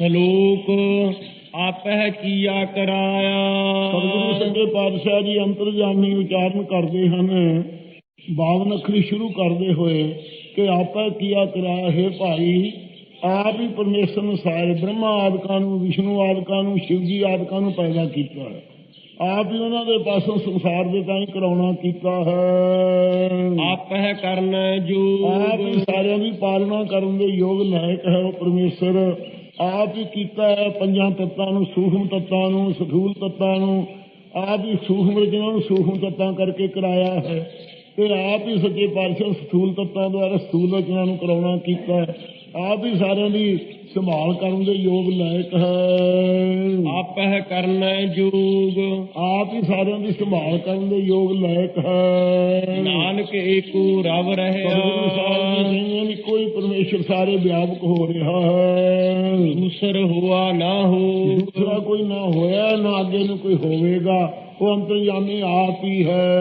ਸ਼ਲੋਕ ਆਪਹਿ ਕੀਆ ਕਰਾਇਆ। ਸਤਿਗੁਰੂ ਸੱਚੇ ਪਾਤਸ਼ਾਹ ਜੀ ਅੰਤਰਜਾਮੀ ਉਚਾਰਨ ਕਰਦੇ ਹਨ। ਬਾਵਨ ਅੱਖਰੀ ਸ਼ੁਰੂ ਕਰਦੇ ਹੋਏ ਕਿ ਆਪੇ ਕੀਆ ਕਰਾਇਆ ਹੈ ਭਾਈ ਆਪ ਹੀ ਪਰਮੇਸ਼ਰ ਨੂੰ ਸਾਰੇ ਬ੍ਰਹਮਾ ਆਦਿਕਾਂ ਨੂੰ ਵਿਸ਼ਨੂੰ ਆਦਿਕਾਂ ਨੂੰ ਸ਼ਿਵ ਜੀ ਆਦਿਕਾਂ ਨੂੰ ਪੈਦਾ ਕੀਤਾ ਹੈ। ਆਪ ਹੀ ਉਹਨਾਂ ਦੇ ਪਾਸੋਂ ਸੰਸਾਰ ਦੇ ਤਾਈਂ ਕਰਾਉਣਾ ਕੀਤਾ ਹੈ। ਆਪਹਿ ਕਰਨ ਜੋ ਆਪ ਹੀ ਸਾਰਿਆਂ ਦੀ ਪਾਲਣਾ ਕਰਨ ਦੇ ਯੋਗ ਲਾਇਕ ਹੈ ਉਹ ਪਰਮੇਸ਼ਰ। ਆਪ ਹੀ ਕੀਤਾ ਹੈ ਪੰਜਾਂ ਤੱਤਾਂ ਨੂੰ, ਸੂਖਮ ਤੱਤਾਂ ਨੂੰ, ਸਥੂਲ ਤੱਤਾਂ ਨੂੰ। ਆਪ ਹੀ ਸੂਖਮ ਰਚਨਾ ਨੂੰ ਸੂਖਮ ਤੱਤਾਂ ਕਰਕੇ ਕਰਾਇਆ ਹੈ। ਤੇ ਆਪ ਹੀ ਸੱਚੇ ਪਾਤਸ਼ਾਹ ਸਥੂਲ ਤੱਤਾਂ ਦੁਆਰਾ ਸਥੂਲ ਰਚਨਾ ਨੂੰ ਕਰਾਉਣਾ ਕੀਤਾ ਹੈ। ਆਪ ਹੀ ਸਾਰਿਆਂ ਦੀ ਸੰਭਾਲ ਕਰਨ ਦੇ ਯੋਗ ਲਾਇਕ ਹੈ। ਆਪਹਿ ਕਰਨ ਜੋਗ ਆਪ ਹੀ ਸਾਰਿਆਂ ਦੀ ਸੰਭਾਲ ਕਰਨ ਦੇ ਯੋਗ ਲਾਇਕ ਹੈ। ਨਾਨਕ ਏਕੋ ਰਵ ਰਹਿਆ। ਕੋਈ ਪਰਮੇਸ਼ਰ ਸਾਰੇ ਵਿਆਪਕ ਹੋ ਰਿਹਾ ਹੈ। ਦੂਸਰ ਹੁਆ ਨਾ ਹੋ। ਦੂਸਰਾ ਕੋਈ ਨਾ ਹੋਇਆ ਨਾ ਅੱਗੇ ਨੂੰ ਕੋਈ ਹੋਵੇਗਾ ਉਹ ਅੰਤਰਯਾਮੀ ਆਪ ਹੀ ਹੈ।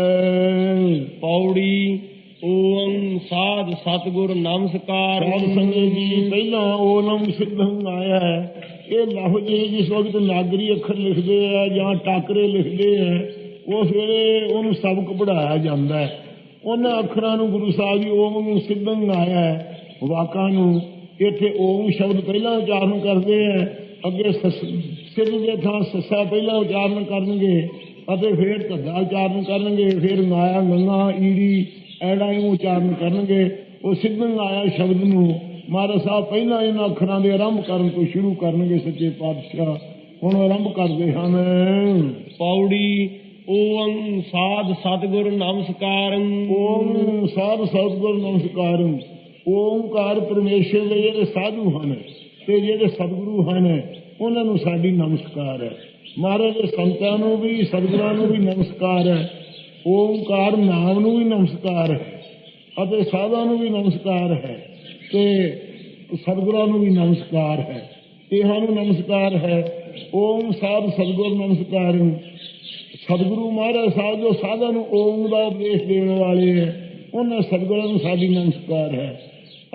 ਪੌੜੀ ਓਮ ਸਾਧ ਸਤਗੁਰ ਨਮਸਕਾਰ। ਸਾਧ ਸੰਗਤ ਜੀ, ਪਹਿਲਾਂ ਓਨਮ ਸਿੱਧੰ ਆਇਆ ਹੈ। ਇਹ ਲਫ਼ਜ਼ ਜਿਸ ਵਕਤ ਨਾਗਰੀ ਅੱਖਰ ਲਿਖਦੇ ਆ ਜਾਂ ਟਾਕਰੇ ਲਿਖਦੇ ਆ ਉਸ ਵੇਲੇ ਉਹਨੂੰ ਸਬਕ ਪੜਾਇਆ ਜਾਂਦਾ ਹੈ। ਉਹਨਾਂ ਅੱਖਰਾਂ ਨੂੰ ਗੁਰੂ ਸਾਹਿਬ ਜੀ ਓਮ ਸਿੱਧੰ ਆਇਆ ਹੈ। ਵਾਕਾਂ ਨੂੰ ਇੱਥੇ ਓਮ ਸ਼ਬਦ ਪਹਿਲਾਂ ਉਚਾਰਨ ਕਰਦੇ ਆ, ਅੱਗੇ ਸਸ- ਸਿਰ ਦੇ ਥਾਂ ਸੱਸਾ ਪਹਿਲਾਂ ਉਚਾਰਨ ਕਰਨਗੇ, ਅਤੇ ਫਿਰ ਧੱਦਾ ਉਚਾਰਨ ਕਰਨਗੇ, ਫਿਰ ਮਾਇਆ ਗੰਗਾ ਈੜੀ ਐੜਾ ਨੂੰ ਉਚਾਰਨ ਕਰਨਗੇ ਉਹ ਸਿੱਧਨ ਆਇਆ ਸ਼ਬਦ ਨੂੰ। ਮਹਾਰਾਜ ਸਾਹਿਬ ਪਹਿਲਾਂ ਇਹਨਾਂ ਅੱਖਰਾਂ ਦੇ ਆਰੰਭ ਕਰਨ ਤੋਂ ਸ਼ੁਰੂ ਕਰਨਗੇ ਸੱਚੇ ਪਾਤਸ਼ਾਹ। ਹੁਣ ਆਰੰਭ ਕਰਦੇ ਹਨ। ਪੌੜੀ ਓਮ ਸਾਧ ਸਤਗੁਰ ਨਮਸਕਾਰੰ। ਓਮ ਸਾਧ ਸਤਿਗੁਰ ਨਮਸਕਾਰ। ਓਮਕਾਰ ਪਰਮੇਸ਼ਰ ਦੇ ਜਿਹੜੇ ਸਾਧੂ ਹਨ ਤੇ ਜਿਹੜੇ ਸਤਿਗੁਰੂ ਹਨ ਉਹਨਾਂ ਨੂੰ ਸਾਡੀ ਨਮਸਕਾਰ ਹੈ। ਮਹਾਰਾਜ ਦੇ ਸੰਤਾਂ ਨੂੰ ਵੀ ਸਤਿਗੁਰਾਂ ਨੂੰ ਵੀ ਨਮਸਕਾਰ ਹੈ। ਓਮਕਾਰ ਨਾਮ ਨੂੰ ਵੀ ਨਮਸਕਾਰ ਹੈ ਅਤੇ ਸਾਧਾਂ ਨੂੰ ਵੀ ਨਮਸਕਾਰ ਹੈ ਤੇ ਸਤਿਗੁਰਾਂ ਨੂੰ ਵੀ ਨਮਸਕਾਰ ਹੈ। ਇਹਨਾਂ ਨੂੰ ਨਮਸਕਾਰ ਹੈ। ਓਮ ਸਾਧ ਸਤਿਗੁਰ ਨਮਸਕਾਰ ਸਤਿਗੁਰੂ ਮਹਾਰਾਜ ਸਾਹਿਬ ਜੋ ਸਾਧਾਂ ਨੂੰ ਓਮ ਦਾ ਉਪਦੇਸ਼ ਦੇਣ ਵਾਲੇ ਹੈ, ਉਹਨਾਂ ਸਤਿਗੁਰਾਂ ਨੂੰ ਸਾਡੀ ਨਮਸਕਾਰ ਹੈ।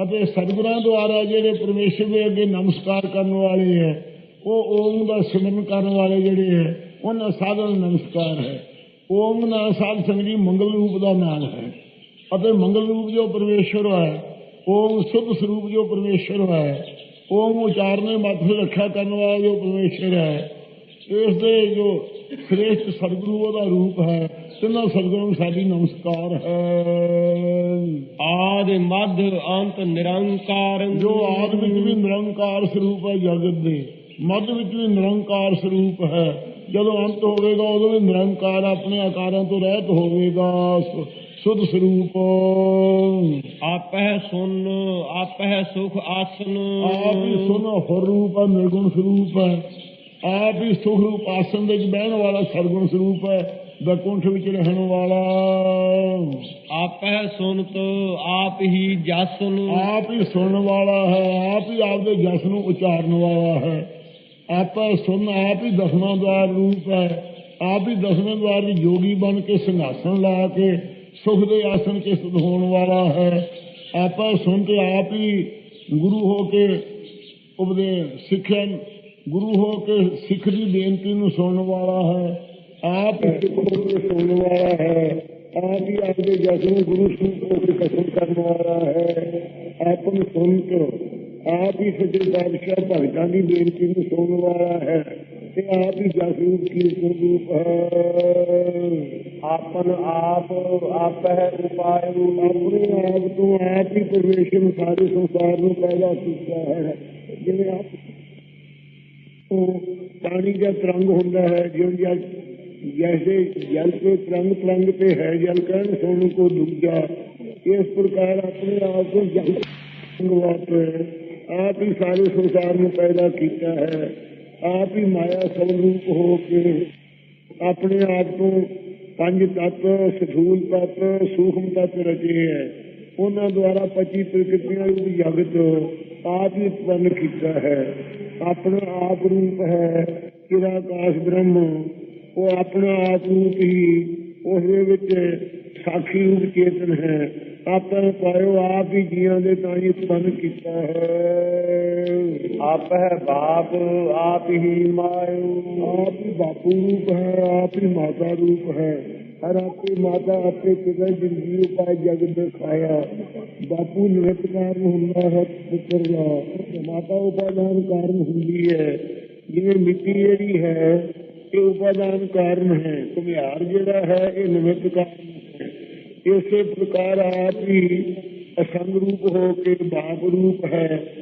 ਅਤੇ ਸਤਿਗੁਰਾਂ ਦੁਆਰਾ ਜਿਹੜੇ ਪਰਮੇਸ਼ਰ ਦੇ ਅੱਗੇ ਨਮਸਕਾਰ ਕਰਨ ਵਾਲੇ ਹੈ, ਉਹ ਓਮ ਦਾ ਸਿਮਰਨ ਕਰਨ ਵਾਲੇ ਜਿਹੜੇ ਹੈ, ਉਹਨਾਂ ਸਾਧਾਂ ਨੂੰ ਨਮਸਕਾਰ ਹੈ। ਓਮ ਨਾਲ ਸਾਧ ਸੰਗਤ ਜੀ ਮੰਗਲ ਰੂਪ ਦਾ ਨਾਮ ਹੈ। ਅਤੇ ਮੰਗਲ ਰੂਪ ਜੋ ਪਰਮੇਸ਼ਰ ਹੈ ਓਮ ਸੁਧ ਸਰੂਪ ਜੋ ਪਰਮੇਸ਼ਰ ਹੈ ਓਮ ਉਚਾਰਨੇ ਮੱਥੇ ਰੱਖਿਆ ਕਰਨ ਵਾਲਾ ਜੋ ਪਰਮੇਸ਼ਰ ਹੈ ਇਸ ਦੇ ਜੋ ਸ੍ਰੇਸ਼ਟ ਸਤਿਗੁਰੂ ਉਹਦਾ ਰੂਪ ਹੈ ਤਿੰਨਾਂ ਸਤਿਗੁਰਾਂ ਨੂੰ ਸਾਡੀ ਨਮਸਕਾਰ ਹੈ। ਆਦ ਮਧ ਅੰਤ ਨਿਰੰਕਾਰੰ। ਜੋ ਆਦ ਵਿੱਚ ਵੀ ਨਿਰੰਕਾਰ ਸਰੂਪ ਹੈ ਜਗਤ ਦੇ ਮੱਧ ਵਿੱਚ ਵੀ ਨਿਰੰਕਾਰ ਸਰੂਪ ਹੈ ਜਦੋਂ ਅੰਤ ਹੋਵੇਗਾ ਉਦੋਂ ਵੀ ਨਿਰੰਕਾਰ ਆਪਣੇ ਆਕਾਰਾਂ ਤੋਂ ਰਹਿਤ ਹੋਵੇਗਾ। ਸੁਧ ਸਰੂਪ। ਆਪਹਿ ਸੁਨ ਆਪਹਿ ਸੁਖ ਆਸਨ। ਆਪ ਹੀ ਸੁਨ ਹੋਰ ਰੂਪ ਹੈ ਨਿਰਗੁਣ ਸਰੂਪ ਹੈ। ਆਪ ਹੀ ਸੁਖ ਰੂਪ ਆਸਨ ਦੇ ਵਿੱਚ ਬਹਿਣ ਵਾਲਾ ਸਰਗੁਣ ਸਰੂਪ ਹੈ ਬੈਕੁੰਠ ਵਿੱਚ ਰਹਿਣ ਵਾਲਾ। ਆਪਹਿ ਸੁਨਤ ਆਪ ਹੀ ਜਸਨ। ਆਪ ਹੀ ਸੁਣਨ ਵਾਲਾ ਹੈ ਆਪ ਹੀ ਆਪਦੇ ਜਸ ਨੂੰ ਉਚਾਰਨ ਵਾਲਾ ਹੈ। ਆਪਾ ਸੁਣ ਆਪ ਹੀ ਦਸਵਾਂ ਦਵਾਰ ਰੂਪ ਹੈ। ਆਪ ਹੀ ਦਸਵੇਂ ਦਵਾਰ ਦੀ ਜੋਗੀ ਬਣ ਕੇ ਸਿੰਘਾਸਨ ਲਾ ਕੇ ਸੁਖ ਦੇ ਆਸਨ 'ਚ ਸਥਿਤ ਹੋਣ ਵਾਲਾ ਹੈ। ਆਪ ਸੁਣ ਤੇ ਆਪ ਹੀ ਗੁਰੂ ਹੋ ਕੇ ਉਪਦੇ ਸਿੱਖਿਆ, ਗੁਰੂ ਹੋ ਕੇ ਸਿੱਖ ਦੀ ਬੇਨਤੀ ਨੂੰ ਸੁਣਨ ਵਾਲਾ ਹੈ। ਆਪ ਹੀ ਸੁਣਨ ਵਾਲਾ ਹੈ। ਆਪ ਹੀ ਆਪਦੇ ਜਸ ਨੂੰ ਗੁਰੂ ਸਰੂਪ ਹੋ ਕੇ ਕਸਮ ਕਰਨ ਵਾਲਾ ਹੈ। ਆਪ ਨੂੰ ਸੁਣ ਕੇ ਆਪ ਹੀ ਸੱਚੇ ਬਾਦਸ਼ਾਹ ਭਗਤਾਂ ਦੀ ਬੇਨਤੀ ਨੂੰ ਸੁਣਨ ਵਾਲਾ ਹੈ ਤੇ ਆਪ ਹੀ ਜਸ ਕੀਰਤਨ ਰੂਪ ਹੈ। ਆਪਨ ਆਪ ਆਪ ਹੈ ਉਪਾਇ ਆਪਣੇ ਆਪ ਤੋਂ ਆਪ ਹੀ ਪਰਮੇਸ਼ਰ ਸਾਰੇ ਸੰਸਾਰ ਨੂੰ ਪੈਦਾ ਕੀਤਾ ਹੈ। ਜਿਵੇਂ ਆਪ ਪਾਣੀ ਦਾ ਤਰੰਗ ਹੁੰਦਾ ਹੈ, ਜਿਉਂ ਜਲ, ਜੈਸੇ ਜਲ ਕੇ ਤਰੰਗ ਤਰੰਗ ਤੇ ਹੈ ਜਲ ਕਰਨ ਸੁਣ ਕੋ ਦੂਜਾ। ਇਸ ਪ੍ਰਕਾਰ ਆਪਣੇ ਆਪ ਨੂੰ ਜਲ ਸੰਗਵਾਤੇ ਆਪ ਹੀ ਸਾਰੇ ਸੰਸਾਰ ਨੂੰ ਪੈਦਾ ਕੀਤਾ ਹੈ। ਆਪ ਹੀ ਮਾਇਆ ਸਭ ਹੋ ਕੇ ਆਪਣੇ ਆਪ ਤੋਂ ਪੰਜ ਤੱਤ, ਸਥੂਲ ਤੱਤ, ਸੂਖਮ ਤੱਤ ਰਚੇ ਹੈ। ਉਹਨਾਂ ਦੁਆਰਾ 25 ਪ੍ਰਕਿਰਤੀਆਂ ਰੂਪ ਜਗਤ ਆਪ ਹੀ ਉਤਪੰਨ ਕੀਤਾ ਹੈ। ਆਪਣਾ ਆਪ ਰੂਪ ਹੈ ਕਿਰਾ ਆਕਾਸ਼ ਬ੍ਰਹਮ। ਉਹ ਆਪਣਾ ਆਪ ਰੂਪ ਹੀ ਉਸ ਦੇ ਵਿੱਚ ਸਾਖੀ ਰੂਪ ਚੇਤਨ ਹੈ। ਆਪੇ ਪਾਇਓ ਆਪ ਹੀ ਜੀਆਂ ਦੇ ਤਾਂ ਹੀ ਉਤਪੰਨ ਕੀਤਾ ਹੈ। ਆਪ ਹੈ ਬਾਪ ਆਪ ਹੀ ਮਾਇਓ ਆਪ ਹੀ ਬਾਪੂ ਰੂਪ ਹੈ ਆਪ ਹੀ ਮਾਤਾ ਰੂਪ ਹੈ। ਹਰ ਆਪੇ ਮਾਤਾ ਆਪੇ ਪਿਤਾ ਜਿੰਦਗੀ ਉਪਾਇ ਜਗ ਦਿਖਾਇਆ। ਬਾਪੂ ਨਿਰਤ ਕਾਰਨ ਹੁੰਦਾ ਹੈ ਪੁੱਤਰ ਦਾ ਮਾਤਾ ਉਪਾਦਾਨ ਕਾਰਨ ਹੁੰਦੀ ਹੈ। ਜਿਵੇਂ ਮਿੱਟੀ ਜਿਹੜੀ ਹੈ ਇਹ ਉਪਾਦਾਨ ਕਾਰਨ ਹੈ। ਘੁਮਿਆਰ ਜਿਹੜਾ ਹੈ ਇਹ ਨਿਮਿਤ ਕਾਰਨ ਹੈ। ਇਸੇ ਪ੍ਰਕਾਰ ਆਪ ਹੀ ਅਸੰਗ ਰੂਪ ਹੋ ਕੇ ਬਾਪ ਰੂਪ ਹੈ।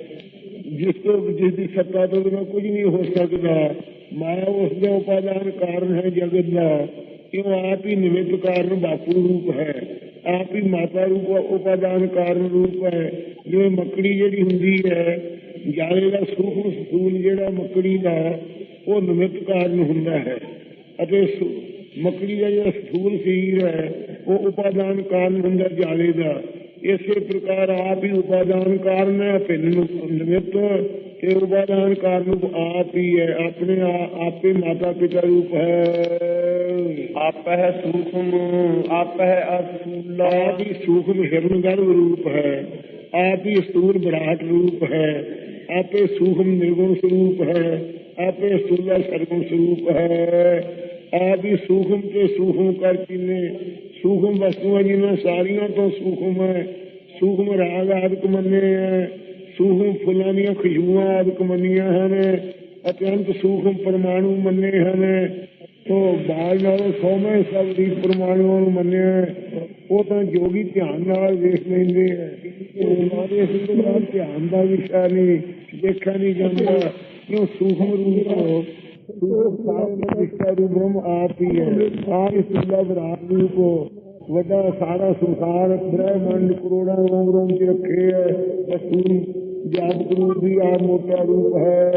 ਜਿਸ ਤੋਂ ਜਿਸ ਦੀ ਸੱਤਾ ਤੋਂ ਬਿਨਾਂ ਕੁਝ ਨਹੀਂ ਹੋ ਸਕਦਾ। ਮਾਇਆ ਉਸ ਦਾ ਉਪਾਦਾਨ ਕਾਰਨ ਹੈ ਜਗਤ ਦਾ। ਕਿਉਂ ਆਪ ਹੀ ਨਿਮਿਤ ਕਾਰਨ ਬਾਪੂ ਰੂਪ ਹੈ। ਆਪ ਹੀ ਮਾਤਾ ਰੂਪ ਉਪਾਦਾਨ ਕਾਰਨ ਰੂਪ ਹੈ। ਜਿਵੇਂ ਮੱਕੜੀ ਜਿਹੜੀ ਹੁੰਦੀ ਹੈ, ਜਾਲੇ ਦਾ ਸੂਖਮ ਸੂਲ ਜਿਹੜਾ ਮੱਕੜੀ ਦਾ, ਉਹ ਨਿਮਿਤ ਕਾਰਨ ਹੁੰਦਾ ਹੈ। ਅਤੇ ਮੱਕੜੀ ਦਾ ਜਿਹੜਾ ਸਥੂਲ ਸਰੀਰ ਹੈ ਉਹ ਉਪਾਦਾਨ ਕਾਰਨ ਹੁੰਦਾ ਜਾਲੇ ਦਾ। ਇਸੇ ਪ੍ਰਕਾਰ ਆਪ ਹੀ ਉਪਾਦਾਨ ਕਾਰਨ ਹੈ ਭਿੰਨ ਨੂੰ ਨਿਮਿਤ ਤੇ ਉਪਾਦਾਨ ਕਾਰਨ ਆਪ ਹੀ ਹੈ ਆਪਣੇ ਆਪੇ ਮਾਤਾ ਪਿਤਾ ਰੂਪ ਹੈ। ਆਪ ਹੈ ਸੂਖਮ ਆਪ ਹੈ ਅਸੂਲਾ ਹੀ ਸੂਖਮ ਹਿਰਨ ਗਰਭ ਰੂਪ ਹੈ ਆਪ ਹੀ ਸਤੂਰ ਵਿਰਾਟ ਰੂਪ ਹੈ ਆਪੇ ਸੂਖਮ ਨਿਰਗੁਣ ਸਰੂਪ ਹੈ ਆਪੇ ਸੂਲਾ ਸਰਗੁਣ ਸਰੂਪ ਹੈ। ਆਪ ਹੀ ਸੂਖਮ ਤੇ ਸੂਖਮ ਕਰ ਕੀਨੇ ਸੂਖਮ ਵਸਤੂਆਂ ਜਿਨ੍ਹਾਂ ਸਾਰੀਆਂ ਤੋਂ ਸੂਖਮ ਹੈ। ਸੂਖਮ ਰਾਗ ਆਦਿਕ ਮੰਨੇ ਹੈ ਸੂਖਮ ਫੁੱਲਾਂ ਦੀਆਂ ਖੁਸ਼ਬੂਆਂ ਆਦਿਕ ਮੰਨੀਆਂ ਹਨ। ਅਤਿਅੰਤ ਸੂਖਮ ਪਰਮਾਣੂ ਮੰਨੇ ਹਨ। ਤੋ ਬਾਲ ਨਾਲੋਂ ਸੋਮੇ ਸਭ ਦੀ ਪਰਮਾਣੂਆਂ ਨੂੰ ਮੰਨਿਆ ਹੈ। ਉਹ ਤਾਂ ਜੋਗੀ ਧਿਆਨ ਨਾਲ ਵੇਖ ਲੈਂਦੇ ਹੈ ਉਹਨਾਂ ਦੇ ਧਿਆਨ ਦਾ ਵਿਸ਼ਾ ਨਹੀਂ, ਦੇਖਿਆ ਨਹੀਂ ਜਾਂਦਾ। ਕਿਉਂ ਸੂਖਮ ਰੂਪ ਹੋ ਸੂਖਮ ਸਾਰੇ ਦਾ ਵਿਸ਼ਾ ਰੂਪ ਬ੍ਰਹਮ ਆਪ ਹੀ ਹੈ ਆਪ ਹੀ ਸੁਲਾ ਵਿਰਾਟ ਰੂਪ ਹੋ ਵੱਡਾ ਸਾਰਾ ਸੰਸਾਰ ਬ੍ਰਹਮੰਡ ਕਰੋੜਾਂ ਰੋਮ ਚ ਰੱਖੇ ਹੈ ਅਸੂਰ ਜਾਪ ਰੂਪ ਵੀ ਆ ਮੋਟਾ ਰੂਪ ਹੈ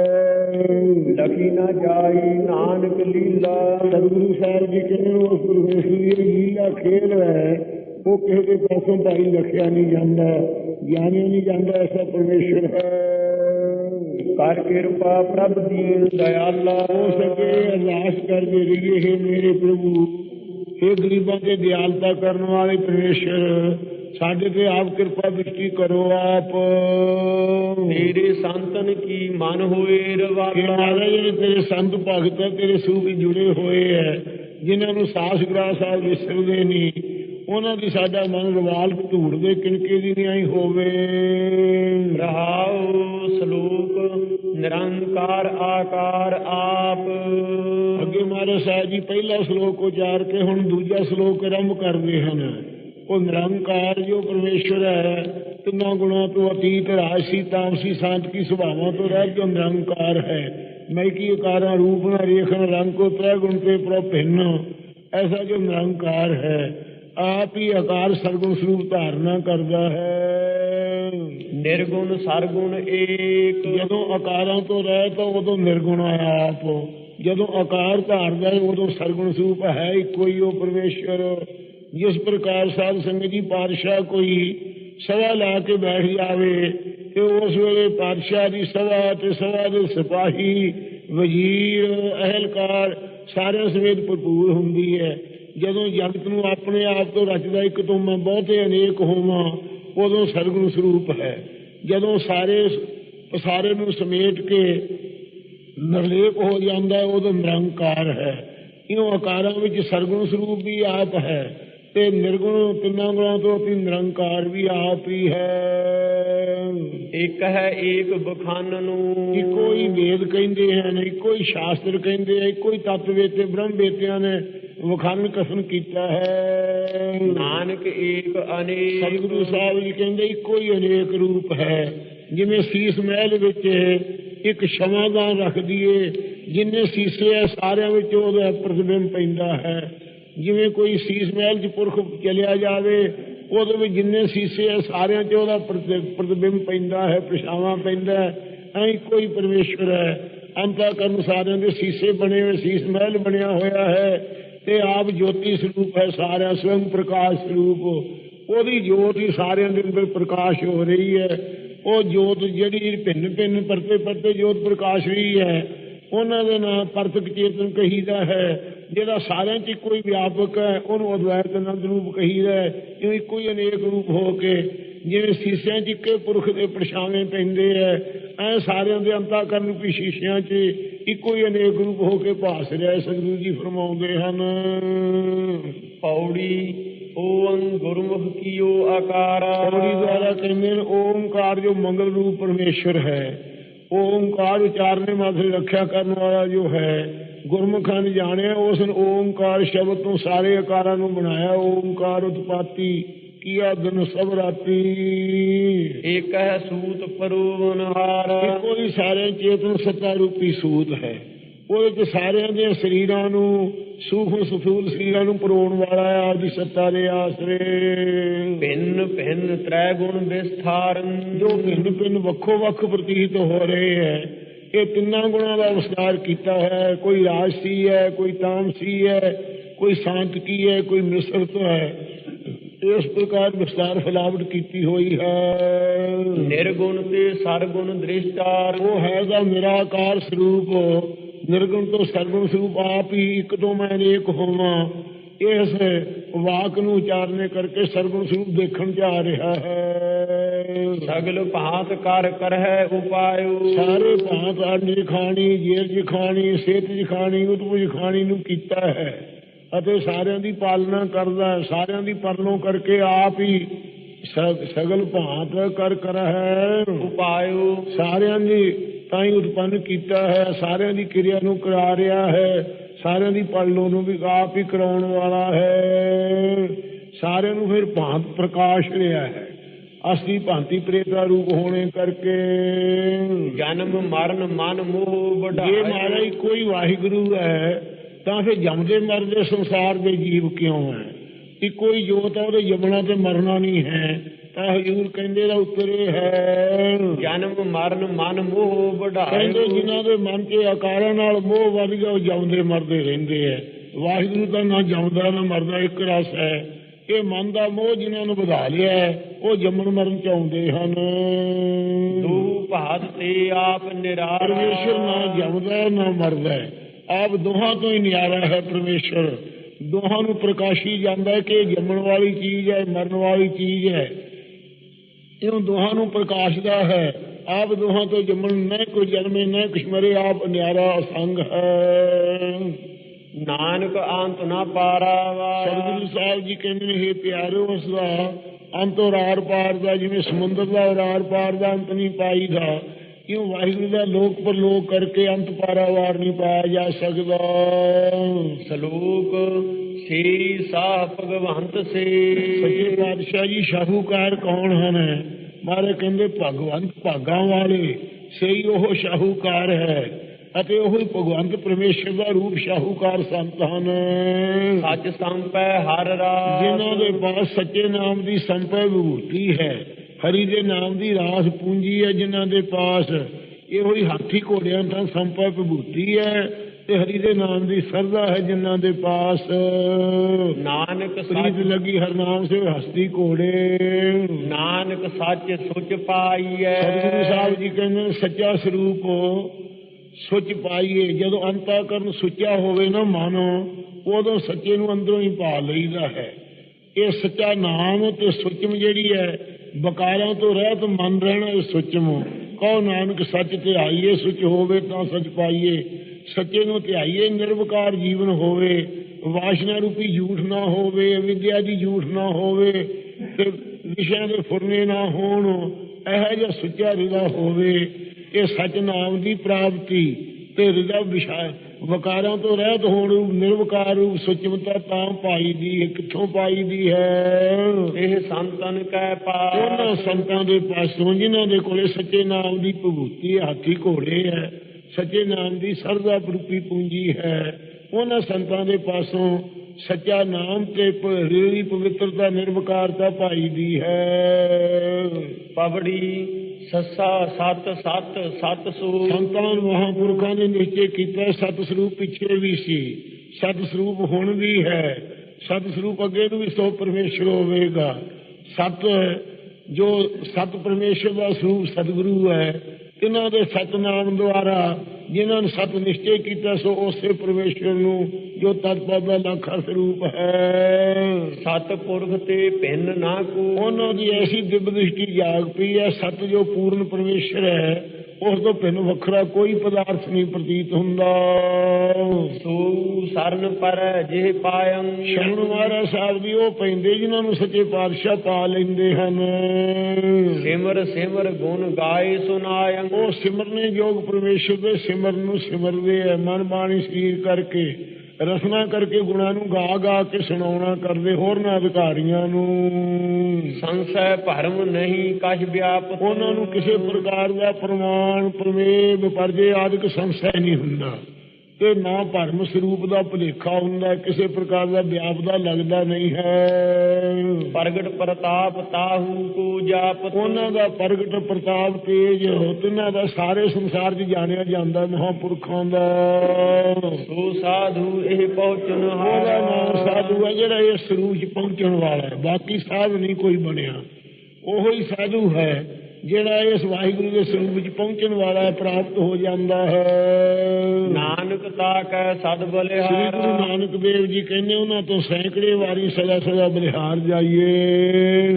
ਲਖੀ ਨਾ ਜਾਈ ਨਾਨਕ ਲੀਲਾ ਸਤਿਗੁਰੂ ਸਾਹਿਬ ਜੀ ਕਹਿੰਦੇ ਨੇ ਉਸ ਪਰਮੇਸ਼ਰ ਦੀ ਜਿਹੜੀ ਲੀਲਾ ਖੇਲ ਹੈ ਉਹ ਕਿਸੇ ਦੇ ਪਾਸੋਂ ਭਾਈ ਲਖਿਆ ਕਰ ਕਿਰਪਾ ਪ੍ਰਭ ਦੀਨ ਦਇਆਲਾ ਹੋ ਸਕੇ ਅਰਦਾਸ ਕਰਦੇ ਰਹੀਏ हे ਮੇਰੇ ਪ੍ਰਭੂ। हे ਗਰੀਬਾਂ ਤੇ ਦਿਆਲਤਾ ਕਰਨ ਵਾਲੇ ਪਰਮੇਸ਼ਰ ਸਾਡੇ ਤੇ ਆਪ ਕਿਰਪਾ ਦ੍ਰਿਸ਼ਟੀ ਕਰੋ ਆਪ। ਤੇਰੇ ਸੰਤਨ ਕੀ ਮਨ ਹੋਏ ਰਵਾਲਾ? ਮਹਾਰਾਜ ਜਿਹੜੇ ਤੇਰੇ ਸੰਤ ਭਗਤ ਹੈ ਤੇਰੇ ਸੂਖ ਜੁੜੇ ਹੋਏ ਹੈ ਜਿਨ੍ਹਾਂ ਨੂੰ ਸਾਸ ਗ੍ਰਾਸ ਆ ਵਿਸਰਦੇ ਨਹੀਂ ਉਹਨਾਂ ਦੀ ਸਾਡਾ ਮਨ ਰਵਾਲ ਧੂੜ ਦੇ ਕਿਣਕੇ ਦੀ ਨਹੀਂ ਆਈ ਹੋਵੇ। ਰਹਾਉ ਸ਼ਲੋਕ ਨਿਰੰਕਾਰ ਆਕਾਰ ਆਪ। ਅੱਗੇ ਮਹਾਰਾਜ ਸਾਹਿਬ ਜੀ ਪਹਿਲਾ ਸ਼ਲੋਕ ਉਚਾਰ ਕੇ ਹੁਣ ਦੂਜਾ ਸ਼ਲੋਕ ਆਰੰਭ ਕਰਦੇ ਹਨ। ਉਹ ਨਿਰੰਕਾਰ ਜੋ ਪਰਮੇਸ਼ਰ ਹੈ ਤਿੰਨਾਂ ਗੁਣਾਂ ਤੋਂ ਅਤੀਤ ਰਾਜਸੀ ਤਾਮਸੀ ਸ਼ਾਂਤਕੀ ਸੁਭਾਵਾਂ ਤੋਂ ਰਹਿਤ ਜੋ ਨਿਰੰਕਾਰ ਹੈ। ਮੈਂ ਕੀ ਆਕਾਰਾਂ ਰੂਪ ਨਾ ਰੇਖਣ ਰੰਗ ਕੋ ਤ੍ਰੈ ਗੁਣ ਤੇ ਪ੍ਰਭਿੰਨ। ਐਸਾ ਜੋ ਨਿਰੰਕਾਰ ਹੈ ਆਪ ਹੀ ਆਕਾਰ ਸਰਗੁਣ ਸਰੂਪ ਧਾਰਨਾ ਕਰਦਾ ਹੈ। ਨਿਰਗੁਣ ਸਰਗੁਣ ਏਕ। ਜਦੋਂ ਆਕਾਰਾਂ ਤੋਂ ਰਹਿ ਤਾਂ ਉਦੋਂ ਨਿਰਗੁਣ ਆਇਆ ਆਪ। ਜਦੋਂ ਆਕਾਰ ਧਾਰਦਾ ਹੈ ਉਦੋਂ ਸਰਗੁਣ ਸਰੂਪ ਹੈ ਇੱਕੋ ਹੀ ਉਹ ਪਰਮੇਸ਼ਰ ਜਿਸ ਪ੍ਰਕਾਰ ਸਾਧ ਸੰਗਤ ਜੀ ਪਾਤਸ਼ਾਹ ਕੋਈ ਸਭਾ ਲਾ ਕੇ ਬੈਠ ਜਾਵੇ ਤੇ ਉਸ ਵੇਲੇ ਪਾਤਸ਼ਾਹ ਦੀ ਸਭਾ ਤੇ ਸਭਾ ਦੇ ਸਿਪਾਹੀ ਵਜ਼ੀਰ ਅਹਿਲਕਾਰ ਸਾਰਿਆਂ ਸਮੇਤ ਭਰਪੂਰ ਹੁੰਦੀ ਹੈ। ਜਦੋਂ ਜਗਤ ਨੂੰ ਆਪਣੇ ਆਪ ਤੋਂ ਰਚਦਾ ਇੱਕ ਤੋਂ ਮੈਂ ਬਹੁਤੇ ਅਨੇਕ ਹੋਵਾਂ ਉਦੋਂ ਸਰਗੁਣ ਸਰੂਪ ਹੈ। ਜਦੋਂ ਸਾਰੇ ਸਾਰੇ ਨੂੰ ਸਮੇਟ ਕੇ ਨਿਰਲੇਪ ਹੋ ਜਾਂਦਾ ਹੈ, ਉਦੋਂ ਨਿਰੰਕਾਰ ਹੈ। ਇਉਂ ਆਕਾਰਾਂ ਵਿੱਚ ਸਰਗੁਣ ਸਰੂਪ ਵੀ ਆਪ ਹੈ ਤੇ ਨਿਰਗੁਣ ਤਿੰਨਾਂ ਗੁਣਾਂ ਤੋਂ ਅਤੀ ਨਿਰੰਕਾਰ ਵੀ ਆਪ ਹੀ ਹੈ। ਇੱਕ ਹੈ ਏਕ ਬਖਾਨ ਨੂੰ। ਇੱਕੋ ਹੀ ਵੇਦ ਕਹਿੰਦੇ ਹਨ ਇੱਕੋ ਹੀ ਸ਼ਾਸਤਰ ਕਹਿੰਦੇ ਆ ਇੱਕੋ ਹੀ ਤੱਤ ਵੇਤੇ ਬ੍ਰਹਮ ਵੇਤਿਆਂ ਨੇ ਵਖਾਨ ਕਥਨ ਕੀਤਾ ਹੈ। ਨਾਨਕ ਏਕ ਅਨੇਕ। ਸਤਿਗੁਰੂ ਸਾਹਿਬ ਜੀ ਕਹਿੰਦੇ ਇੱਕੋ ਹੀ ਅਨੇਕ ਰੂਪ ਹੈ। ਜਿਵੇਂ ਸੀਸ ਮਹਿਲ ਵਿੱਚ ਇੱਕ ਸ਼ਮਾਦਾਨ ਰੱਖ ਦਈਏ ਜਿੰਨੇ ਸੀਸੇ ਹੈ ਸਾਰਿਆਂ ਵਿੱਚ ਉਹਦਾ ਪ੍ਰਤੀਬਿੰਬ ਪੈਂਦਾ ਹੈ। ਜਿਵੇਂ ਕੋਈ ਸੀਸ ਮਹਿਲ 'ਚ ਪੁਰਖ ਚਲਿਆ ਜਾਵੇ ਉਹਦੇ ਵਿੱਚ ਜਿੰਨੇ ਸੀਸੇ ਹੈ ਸਾਰਿਆਂ 'ਚ ਉਹਦਾ ਪ੍ਰਤੀ- ਪ੍ਰਤੀਬਿੰਬ ਪੈਂਦਾ ਹੈ ਪਰਛਾਵਾਂ ਪੈਂਦਾ ਹੈ। ਐ ਇੱਕੋ ਹੀ ਪਰਮੇਸ਼ਵਰ ਹੈ। ਅੰਤਾ ਕਰਨ ਸਾਰਿਆਂ ਦੇ ਸੀਸੇ ਬਣੇ ਹੋਏ ਸੀਸ ਮਹਿਲ ਬਣਿਆ ਹੋਇਆ ਹੈ। ਤੇ ਆਪ ਜੋਤੀ ਸਰੂਪ ਹੈ, ਸਾਰਿਆਂ ਸਵਯੰ ਪ੍ਰਕਾਸ਼ ਸਰੂਪ। ਉਹਦੀ ਜੋਤ ਹੀ ਸਾਰਿਆਂ ਦੇ ਅੰਦਰ ਪ੍ਰਕਾਸ਼ ਹੋ ਰਹੀ ਹੈ। ਉਹ ਜੋਤ ਜਿਹੜੀ ਭਿੰਨ ਭਿੰਨ, ਪਰਤੇ ਪਰਤੇ ਜੋਤ ਪ੍ਰਕਾਸ਼ ਰਹੀ ਹੈ, ਉਹਨਾਂ ਦੇ ਨਾਮ ਪਰਤਕ ਚੇਤਨ ਕਹੀਦਾ ਹੈ। ਜਿਹੜਾ ਸਾਰਿਆਂ 'ਚ ਇੱਕੋ ਹੀ ਵਿਆਪਕ ਹੈ, ਉਹਨੂੰ ਅਦਵੈਤ ਅਨੰਦ ਰੂਪ ਕਹੀਦਾ ਹੈ। ਜਿਵੇਂ ਇੱਕੋ ਹੀ ਅਨੇਕ ਰੂਪ ਹੋ ਕੇ ਜਿਵੇਂ ਸੀਸਿਆਂ 'ਚ ਇੱਕੇ ਪੁਰਖ ਦੇ ਪਰਛਾਵੇਂ ਪੈਂਦੇ ਐ ਐ ਸਾਰਿਆਂ ਦੇ ਅੰਤਾਕਰਨ ਵੀ ਸ਼ੀਸ਼ਿਆਂ 'ਚ ਇੱਕੋ ਹੀ ਅਨੇਕ ਰੂਪ ਹੋ ਕੇ ਭਾਸ ਰਿਹਾ ਸਤਿਗੁਰੂ ਜੀ ਫਰਮਾਉਂਦੇ ਹਨ, ਪੌੜੀ ਓੰ ਗੁਰਮੁਖ ਕੀਓ ਆਕਾਰਾ। ਪੌੜੀ ਦੁਆਰਾ ਕਹਿੰਦੇ ਨੇ ਓਮਕਾਰ ਜੋ ਮੰਗਲ ਰੂਪ ਪਰਮੇਸ਼ਰ ਹੈ ਓਮਕਾਰ ਉਚਾਰਨੇ ਮਾਤਰ ਰੱਖਿਆ ਕਰਨ ਵਾਲਾ ਜੋ ਹੈ, ਗੁਰਮੁਖਾਂ ਨੇ ਜਾਣਿਆ, ਉਸ ਓਮਕਾਰ ਸ਼ਬਦ ਤੋਂ ਸਾਰੇ ਆਕਾਰਾਂ ਨੂੰ ਬਣਾਇਆ ਓਮਕਾਰ ਉਤਪਾਤੀ ਕੀਆ ਦਿਨ ਸਭ ਰਾਤੀ? ਏਕ ਹੈ ਸੂਤ ਪਰੂਵਨਹਾਰ ਇੱਕੋ ਹੀ ਸਾਰੇ ਚੇਤਨ ਸੱਤਾ ਰੂਪੀ ਸੂਤ ਹੈ। ਉਹਦੇ ਚ ਸਾਰਿਆਂ ਦੇ ਸਰੀਰਾਂ ਨੂੰ ਸੂਖਮ ਸਫੂਲ ਸਰੀਰਾਂ ਨੂੰ ਪਰੋਣ ਵਾਲਾ ਹੈ ਆਪਦੀ ਸੱਤਾ ਦੇ ਆਸਰੇ। ਭਿੰਨ ਭਿੰਨ ਤ੍ਰੈ ਗੁਣ ਵਿਸਥਾਰਨ। ਜੋ ਭਿੰਨ ਭਿੰਨ ਵੱਖੋ ਵੱਖ ਪ੍ਰਤੀਤ ਹੋ ਰਹੇ ਹੈ ਇਹ ਤਿੰਨਾਂ ਗੁਣਾਂ ਦਾ ਵਿਸਤਾਰ ਕੀਤਾ ਹੈ। ਕੋਈ ਰਾਜਸੀ ਹੈ ਕੋਈ ਤਾਮਸੀ ਹੈ ਕੋਈ ਸ਼ਾਂਤਕੀ ਹੈ ਕੋਈ ਮਿਸ਼ਰਤ ਹੈ। ਇਸ ਪ੍ਰਕਾਰ ਵਿਸਤਾਰ ਫੈਲਾਵਟ ਕੀਤੀ ਹੋਈ ਹੈ। ਨਿਰਗੁਣ ਤੇ ਸਰਗੁਣ ਦ੍ਰਿਸ਼ਟਾਰ। ਉਹ ਹੈਗਾ ਨਿਰਾਕਾਰ ਸਰੂਪ। ਨਿਰਗੁਣ ਤੋਂ ਸਰਗੁਣ ਸਰੂਪ ਆਪ ਹੀ ਇੱਕ ਤੋਂ ਮੈਂ ਅਨੇਕ ਹੋਵਾਂ। ਇਸ ਵਾਕ ਨੂੰ ਉਚਾਰਨੇ ਕਰਕੇ ਸਰਗੁਣ ਸਰੂਪ ਦੇਖਣ ਚ ਆ ਰਿਹਾ ਹੈ। ਸਗਲ ਭਾਂਤ ਕਰ ਕਰਹਿ ਉਪਾਇਓ ਸਾਰੇ ਭਾਂਤ ਆਂਡੀ ਖਾਣੀ ਜੇਰ ਚ ਖਾਣੀ ਸਿਹਤ ਚ ਖਾਣੀ ਉਤਪੁਜ ਖਾਣੀ ਨੂੰ ਕੀਤਾ ਹੈ। ਅਤੇ ਸਾਰਿਆਂ ਦੀ ਪਾਲਣਾ ਕਰਦਾ ਹੈ। ਸਾਰਿਆਂ ਦੀ ਪਰਲੋਂ ਕਰਕੇ ਆਪ ਹੀ ਸਗਲ ਭਾਂਤ ਕਰ ਕਰ ਹੈ। ਉਪਾਇਓ। ਸਾਰਿਆਂ ਦੀ ਤਾਂ ਹੀ ਉਤਪੰਨ ਕੀਤਾ ਹੈ। ਸਾਰਿਆਂ ਦੀ ਕਿਰਿਆ ਨੂੰ ਕਰਾ ਰਿਹਾ ਹੈ। ਸਾਰਿਆਂ ਦੀ ਪਾਲੋ ਨੂੰ ਵੀ ਆਪ ਹੀ ਕਰਾਉਣ ਵਾਲਾ ਹੈ। ਸਾਰਿਆਂ ਨੂੰ ਫਿਰ ਭਾਂਤ ਪ੍ਰਕਾਸ਼ ਰਿਹਾ ਹੈ। ਅਸਲੀ ਭਾਂਤੀ ਪ੍ਰੇਤਾ ਰੂਪ ਹੋਣੇ ਕਰਕੇ। ਜਨਮ ਮਰਨ ਮਨ ਮੋਹ ਜੇ ਵਡਾਇਓ ਮਹਾਰਾਜ ਕੋਈ ਵਾਹਿਗੁਰੂ ਹੈ ਤਾਂ ਫਿਰ ਜੰਮਦੇ ਮਰਦੇ ਸੰਸਾਰ ਦੇ ਜੀਵ ਕਿਉਂ ਹੈ? ਇੱਕੋ ਹੀ ਜੋਤ ਹੈ ਉਹਦੇ ਜੰਮਣਾ ਤੇ ਮਰਨਾ ਨਹੀਂ ਹੈ। ਤਾਂ ਹਜ਼ੂਰ ਕਹਿੰਦੇ ਦਾ ਉੱਤਰੇ ਹੈ। ਜਨਮ ਮਰਨ ਮਨ ਮੋਹ ਕਹਿੰਦੇ ਵਡਾਇਓ ਜਿਨ੍ਹਾਂ ਦੇ ਮਨ 'ਚ ਆਕਾਰਾਂ ਨਾਲ ਮੋਹ ਵੱਧ ਗਿਆ ਉਹ ਜਿਉਂਦੇ ਮਰਦੇ ਰਹਿੰਦੇ ਐ ਵਾਹਿਗੁਰੂ ਤਾਂ ਨਾ ਜਿਉਂਦਾ ਨਾ ਮਰਦਾ ਇੱਕ ਰਸ ਹੈ। ਇਹ ਮਨ ਦਾ ਮੋਹ ਜਿਨ੍ਹਾਂ ਨੂੰ ਵਧਾ ਲਿਆ ਹੈ, ਉਹ ਜੰਮਣ ਮਰਨ ਚ ਆਉਂਦੇ ਹਨ। ਦੂ ਭਾਤ ਤੇ ਆਪ ਨਿਰਾਲਾ ਪਰਮੇਸ਼ਰ ਨਾ ਜਿਉਂਦਾ ਹੈ, ਨਾ ਮਰਦਾ ਹੈ। ਆਪ ਦੋਹਾਂ ਤੋਂ ਹੀ ਨਿਆਰਾ ਹੈ ਪਰਮੇਸ਼ਰ। ਦੋਹਾਂ ਨੂੰ ਪ੍ਰਕਾਸ਼ੀ ਜਾਂਦਾ ਕਿ ਇਹ ਜੰਮਣ ਵਾਲੀ ਚੀਜ਼ ਹੈ ਮਰਨ ਵਾਲੀ ਚੀਜ਼ ਹੈ। ਇਹਨੂੰ ਦੋਹਾਂ ਨੂੰ ਪ੍ਰਕਾਸ਼ਦਾ ਹੈ। ਆਪ ਦੋਹਾਂ ਤੋਂ ਜੰਮਣ ਨਾ ਕੋਈ ਜਨਮੇ ਨਾ ਕੁਛ ਮਰੇ ਆਪ ਨਿਆਰਾ ਅਸੰਗ ਹੈ। ਨਾਨਕ ਅੰਤ ਨਾ ਪਾਰਾਵਾ। ਸਤਿਗੁਰੂ ਸਾਹਿਬ ਜੀ ਕਹਿੰਦੇ ਨੇ ਇਹ ਪਿਆਰਿਓ ਉਸ ਦਾ ਅੰਤ ਔਰ ਆਰ ਪਾਰ ਦਾ ਜਿਵੇਂ ਸਮੁੰਦਰ ਦਾ ਔਰ ਆਰ ਪਾਰ ਦਾ ਅੰਤ ਨਹੀਂ ਪਾਈਦਾ। ਕਿਉਂ ਵਾਹਿਗੁਰੂ ਦਾ ਲੋਕ ਪਰ ਲੋਕ ਕਰਕੇ ਅੰਤ ਪਾਰਾਵਾਰ ਨਹੀਂ ਪਾਇਆ ਜਾ ਸਕਦਾ? ਸਲੋਕ ਸ੍ਰੀ ਸਾਹ ਭਗਵੰਤ ਸੇ। ਸੱਚੇ ਪਾਤਸ਼ਾਹ ਜੀ ਸ਼ਾਹੂਕਾਰ ਕੌਣ ਹਨ? ਮਾਰੇ ਕਹਿੰਦੇ ਭਗਵੰਤ ਭਾਗਾਂ ਵਾਲੇ। ਸਹੀ ਉਹ ਸ਼ਾਹੂਕਾਰ ਹੈ। ਅਤੇ ਉਹ ਹੀ ਭਗਵੰਤ ਪਰਮੇਸ਼ਰ ਦਾ ਰੂਪ ਸ਼ਾਹੂਕਾਰ ਸੰਤ ਹਨ। ਸੱਚ ਸੰਪੈ ਹਰ ਰਾਜ ਜਿਨ੍ਹਾਂ ਦੇ ਪਾਸ ਸੱਚੇ ਨਾਮ ਦੀ ਸੰਪੈ ਵਿਭੂਤੀ ਹੈ। ਹਰੀ ਦੇ ਨਾਮ ਦੀ ਰਾਸ ਪੂੰਜੀ ਹੈ ਜਿਨ੍ਹਾਂ ਦੇ ਪਾਸ ਇਹੋ ਹੀ ਹਾਥੀ ਘੋੜਿਆਂ ਤਾਂ ਸੰਪੈ ਵਿਭੂਤੀ ਹੈ ਤੇ ਹਰੀ ਦੇ ਨਾਮ ਦੀ ਸਰਦਾ ਹੈ ਜਿਨ੍ਹਾਂ ਦੇ ਪਾਸ। ਨਾਨਕ ਸੱਚ ਲੱਗੀ ਹਰ ਨਾਮ ਸੇ ਹਸਤੀ ਘੋੜੇ। ਨਾਨਕ ਸੱਚ ਸੁਚ ਪਾਈਐ। ਸਤਿਗੁਰੂ ਸਾਹਿਬ ਜੀ ਕਹਿੰਦੇ ਸੱਚਾ ਸਰੂਪ ਸੁੱਚ ਪਾਈਏ। ਜਦੋਂ ਅੰਤःਕਰਨ ਸੁੱਚਾ ਹੋਵੇ ਨਾ ਮਨ ਉਦੋਂ ਸੱਚੇ ਨੂੰ ਅੰਦਰੋਂ ਹੀ ਪਾ ਲਈਦਾ ਹੈ। ਇਹ ਸੱਚਾ ਨਾਮ ਤੇ ਸੁੱਚਮ ਜਿਹੜੀ ਹੈ ਬਕਾਰਾਂ ਤੋਂ ਰਹਿਤ ਮਨ ਰਹਿਣਾ ਇਹ ਸੁੱਚਮ ਕਹੋ ਨਾਨਕ, ਸੱਚ ਤੇ ਆਈਏ ਸੁੱਚ ਹੋਵੇ ਤਾਂ ਸੱਚ ਪਾਈਏ। ਸੱਚੇ ਨੂੰ ਧਿਆਈਏ, ਨਿਰਵਕਾਰ ਜੀਵਨ ਹੋਵੇ। ਵਾਸ਼ਨਾ ਰੂਪੀ ਝੂਠ ਨਾ ਹੋਵੇ ਵਿਦਿਆ ਦੀ ਝੂਠ ਨਾ ਹੋਵੇ ਤੇ ਵਿਸ਼ਿਆਂ ਦੇ ਫੁਰਨੇ ਨਾ ਹੋਣ, ਇਹੋ ਜਿਹਾ ਸੁੱਚਾ ਹਿਰਦਾ ਹੋਵੇ। ਇਹ ਸੱਚ ਨਾਮ ਦੀ ਪ੍ਰਾਪਤੀ ਤੇ ਹਿਰਦਾ ਵਿਸ਼ਾ ਵਕਾਰਾਂ ਤੋਂ ਰਹਿਤ ਹੋਣ ਰੂਪ ਨਿਰਵਕਾਰ ਰੂਪ ਸੁਚਮਤਾ ਤਾਂ ਪਾਈ ਦੀ ਕਿੱਥੋਂ ਪਾਈ ਦੀ ਹੈ? ਇਹ ਸੰਤਨ ਕੈ ਪਾਸ ਉਹਨਾਂ ਸੰਤਾਂ ਦੇ ਪਾਸੋਂ ਜਿਨ੍ਹਾਂ ਦੇ ਕੋਲੇ ਸੱਚੇ ਨਾਮ ਦੀ ਭਗੂਤੀ ਹਾਥੀ ਘੋੜੇ ਹੈ ਸੱਚੇ ਨਾਮ ਦੀ ਸਰਦਾ ਰੂਪੀ ਪੂੰਜੀ ਹੈ। ਉਹਨਾਂ ਸੰਤਾਂ ਦੇ ਪਾਸੋਂ ਸੱਚਾ ਨਾਮ ਤੇ ਦੀ ਪਵਿੱਤਰਤਾ ਨਿਰਵਕਾਰਤਾ ਪਾਈ ਦੀ ਹੈ। ਪਵੜੀ ਸੱਸਾ, ਸਤ ਸਤ ਸਤ ਸੂ ਸੰਤਾਂ ਮਹਾਂਪੁਰਖਾਂ ਨੇ ਨਿਸ਼ਚੈ ਕੀਤਾ ਸਤ ਸਰੂਪ ਪਿੱਛੇ ਵੀ ਸੀ। ਸਤ ਸਰੂਪ ਹੁਣ ਵੀ ਹੈ। ਸਤ ਸਰੂਪ ਅੱਗੇ ਨੂੰ ਵੀ ਸੋ ਪਰਮੇਸ਼ਰ ਹੋਵੇਗਾ। ਸਤ, ਜੋ ਸਤ ਪਰਮੇਸ਼ਰ ਦਾ ਸਰੂਪ ਸਤਿਗੁਰੂ ਹੈ, ਇਹਨਾਂ ਦੇ ਸਤਨਾਮ ਦੁਆਰਾ ਜਿਨ੍ਹਾਂ ਨੇ ਸਤ ਨਿਸ਼ਚੈ ਕੀਤਾ ਸੋ ਉਸੇ ਪਰਮੇਸ਼ਰ ਨੂੰ ਜੋ ਤਤਪਦ ਦਾ ਲੱਖਾ ਸਰੂਪ ਹੈ। ਸਤ ਪੁਰਖ ਤੇ ਭਿੰਨ ਨਾ ਕੋ। ਉਹਨਾਂ ਦੀ ਐਸੀ ਦਿਵ ਦ੍ਰਿਸ਼ਟੀ ਜਾਗ ਪਈ ਹੈ ਸਤ ਜੋ ਪੂਰਨ ਪਰਮੇਸ਼ਰ ਹੈ ਉਸ ਤੋਂ ਭਿੰਨ ਵੱਖਰਾ ਕੋਈ ਪਦਾਰਥ ਨਹੀਂ ਪ੍ਰਤੀਤ ਹੁੰਦਾ। ਸੋ ਸਰਨ ਪਰ ਜਿਹ ਪਾਇੰ। ਸ਼ਰਨ ਮਹਾਰਾਜ ਸਾਹਿਬ ਦੀ ਉਹ ਪੈਂਦੇ ਜਿਨ੍ਹਾਂ ਨੂੰ ਸੱਚੇ ਪਾਤਸ਼ਾਹ ਪਾ ਲੈਂਦੇ ਹਨ। ਸਿਮਰ ਸਿਮਰ ਗੁਣ ਗਾਏ ਸੁਨਾਇੰ। ਉਹ ਸਿਮਰਨੇ ਯੋਗ ਪਰਮੇਸ਼ਰ ਦੇ ਸਿਮਰਨ ਨੂੰ ਸਿਮਰਦੇ ਐ ਮਨ ਬਾਣੀ ਸਰੀਰ ਕਰਕੇ ਰਸਨਾ ਕਰਕੇ ਗੁਣਾਂ ਨੂੰ ਗਾ ਗਾ ਕੇ ਸੁਣਾਉਣਾ ਕਰਦੇ ਹੋਰਨਾਂ ਅਧਿਕਾਰੀਆਂ ਨੂੰ। ਸੰਸੈ ਭਰਮ ਨਹੀਂ ਕਛ ਵਿਆਪਤ ਉਹਨਾਂ ਨੂੰ ਕਿਸੇ ਪ੍ਰਕਾਰ ਦਾ ਪ੍ਰਮਾਣ ਪ੍ਰਮੇਵ ਪਰਜੇ ਆਦਿਕ ਸੰਸੈ ਨਹੀਂ ਹੁੰਦਾ। ਤੇ ਨਾ ਭਰਮ ਸਰੂਪ ਦਾ ਭੁਲੇਖਾ ਹੁੰਦਾ ਕਿਸੇ ਪ੍ਰਕਾਰ ਦਾ ਵਿਆਪ ਦਾ ਲੱਗਦਾ ਨਹੀਂ ਹੈ। ਪ੍ਰਗਟ ਪ੍ਰਤਾਪ ਤਾਹੂ ਕੋ ਜਾਪਤ। ਉਹਨਾਂ ਦਾ ਪ੍ਰਗਟ ਪ੍ਰਤਾਪ ਤੇਜ ਤਿੰਨਾਂ ਦਾ ਸਾਰੇ ਸੰਸਾਰ 'ਚ ਜਾਣਿਆ ਜਾਂਦਾ ਮਹਾਪੁਰਖਾਂ ਦਾ। ਸੋ ਸਾਧੂ ਇਹ ਨਾਮ ਹਾਰਾ ਸਾਧੂ ਹੈ ਜਿਹੜਾ ਇਸ ਸਰੂਪ 'ਚ ਪਹੁੰਚਣ ਵਾਲਾ ਹੈ। ਬਾਕੀ ਸਾਧ ਨਹੀਂ ਕੋਈ ਬਣਿਆ। ਉਹੋ ਹੀ ਸਾਧੂ ਹੈ। ਜਿਹੜਾ ਇਸ ਵਾਹਿਗੁਰੂ ਦੇ ਸਰੂਪ ਵਿੱਚ ਪਹੁੰਚਣ ਵਾਲਾ ਹੈ ਪ੍ਰਾਪਤ ਹੋ ਜਾਂਦਾ ਹੈ। ਨਾਨਕ ਤਾਕੈ ਸਦ ਸ੍ਰੀ ਗੁਰੂ ਬਲਿਹਾਰਾ ਨਾਨਕ ਦੇਵ ਜੀ ਕਹਿੰਦੇ ਉਹਨਾਂ ਤੋਂ ਸੈਂਕੜੇ ਵਾਰੀ ਸਦਾ ਸਦਾ ਬਲਿਹਾਰ ਜਾਈਏ।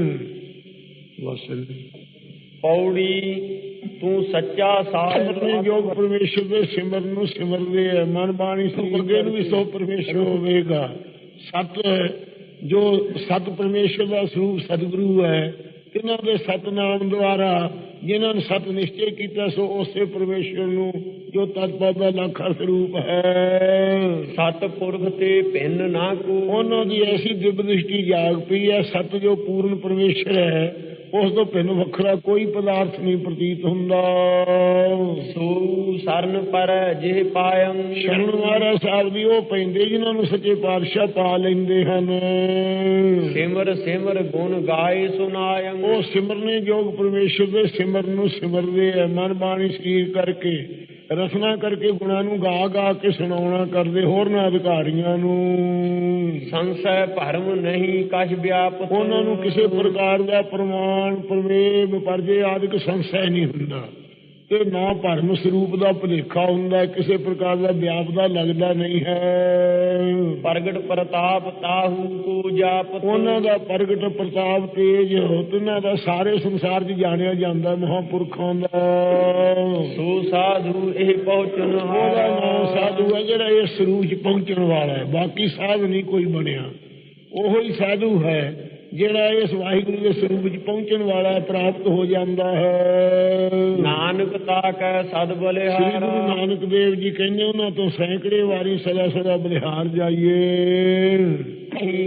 ਵਸਲ ਪੌੜੀ ਤੂੰ ਸੱਚਾ ਆਪਣੇ ਸਾਹਿਬ ਯੋਗ ਪਰਮੇਸ਼ਰ ਦੇ ਸਿਮਰਨ ਨੂੰ ਸਿਮਰਦੇ ਆ। ਮਨ ਬਾਣੀ ਸੁਪਰਗੇ ਨੂੰ ਵੀ ਸੋ ਪਰਮੇਸ਼ਰ ਹੋਵੇਗਾ। ਸਤ ਜੋ ਸਤ ਪਰਮੇਸ਼ਰ ਦਾ ਸਰੂਪ ਸਤਿਗੁਰੂ ਹੈ ਤਿਨਾਂ ਦੇ ਸਤਨਾਮ ਦੁਆਰਾ ਜਿਨ੍ਹਾਂ ਨੇ ਸਤ ਨਿਸ਼ਚੈ ਕੀਤਾ ਸੋ ਉਸੇ ਪਰਮੇਸ਼ਰ ਨੂੰ ਜੋ ਤਤਪਦ ਦਾ ਲੱਖਾ ਸਰੂਪ ਹੈ। ਸਤ ਪੁਰਖ ਤੇ ਭਿੰਨ ਨਾ ਕੋ। ਉਹਨਾਂ ਦੀ ਐਸੀ ਦਿਵ ਦ੍ਰਿਸ਼ਟੀ ਜਾਗ ਪਈ ਹੈ ਸਤ ਜੋ ਪੂਰਨ ਪਰਮੇਸ਼ਰ ਹੈ ਉਸ ਤੋਂ ਭਿੰਨ ਵੱਖਰਾ ਕੋਈ ਪਦਾਰਥ ਨਹੀਂ ਪ੍ਰਤੀਤ ਹੁੰਦਾ। ਸੋ ਸਰਨ ਪਰ ਜਿਹ ਪਾਇੰ। ਸ਼ਰਨ ਮਹਾਰਾਜ ਸਾਹਿਬ ਦੀ ਉਹ ਪੈਂਦੇ ਜਿਨ੍ਹਾਂ ਨੂੰ ਸੱਚੇ ਪਾਤਸ਼ਾਹ ਪਾ ਲੈਂਦੇ ਹਨ। ਸਿਮਰ ਸਿਮਰ ਗੁਣ ਗਾਏ ਸੁਨਾਇੰ। ਉਹ ਸਿਮਰਨੇ ਯੋਗ ਪਰਮੇਸ਼ਰ ਦੇ ਸਿਮਰਨ ਨੂੰ ਸਿਮਰਦੇ ਆ ਮਨ ਬਾਣੀ ਸਰੀਰ ਕਰਕੇ। ਰਸਨਾ ਕਰਕੇ ਗੁਣਾਂ ਨੂੰ ਗਾ ਗਾ ਕੇ ਸੁਣਾਉਣਾ ਕਰਦੇ ਹੋਰਨਾਂ ਅਧਿਕਾਰੀਆਂ ਨੂੰ। ਸੰਸੈ ਭਰਮ ਨਹੀਂ ਕਛ ਵਿਆਪਤ ਉਹਨਾਂ ਨੂੰ ਕਿਸੇ ਪ੍ਰਕਾਰ ਦਾ ਪ੍ਰਮਾਣ ਪ੍ਰਮੇਵ ਪਰਜੇ ਆਦਿਕ ਸੰਸੈ ਨਹੀਂ ਹੁੰਦਾ। ਤੇ ਨਾ ਭਰਮ ਸਰੂਪ ਦਾ ਭੁਲੇਖਾ ਹੁੰਦਾ ਕਿਸੇ ਪ੍ਰਕਾਰ ਦਾ ਵਿਆਪ ਦਾ ਲੱਗਦਾ ਨਹੀਂ ਹੈ। ਪ੍ਰਗਟ ਪ੍ਰਤਾਪ ਤਾਹੂ ਕੋ ਜਾਪਤ ਉਹਨਾਂ ਦਾ ਪ੍ਰਗਟ ਪ੍ਰਤਾਪ ਤੇਜ ਤਿੰਨਾਂ ਦਾ ਸਾਰੇ ਸੰਸਾਰ 'ਚ ਜਾਣਿਆ ਜਾਂਦਾ ਮਹਾਪੁਰਖਾਂ ਦਾ। ਸੋ ਸਾਧੂ ਇਹ ਪਹੁੰਚਨ ਉਹਦਾ ਨਾਮ ਸਾਧੂ ਹੈ ਜਿਹੜਾ ਇਸ ਸਰੂਪ 'ਚ ਪਹੁੰਚਣ ਵਾਲਾ ਹੈ। ਬਾਕੀ ਸਾਧ ਨਹੀਂ ਕੋਈ ਬਣਿਆ। ਉਹੋ ਹੀ ਸਾਧੂ ਹੈ। ਜਿਹੜਾ ਇਸ ਵਾਹਿਗੁਰੂ ਦੇ ਸਰੂਪ 'ਚ ਪਹੁੰਚਣ ਵਾਲਾ ਪ੍ਰਾਪਤ ਹੋ ਜਾਂਦਾ ਹੈ। ਨਾਨਕ ਤਾਕੈ ਸਦ ਸ੍ਰੀ ਗੁਰੂ ਬਲਿਹਾਰਾ ਨਾਨਕ ਦੇਵ ਜੀ ਕਹਿੰਦੇ ਉਹਨਾਂ ਤੋਂ ਸੈਂਕੜੇ ਵਾਰੀ ਸਦਾ ਸਦਾ ਬਲਿਹਾਰ ਜਾਈਏ।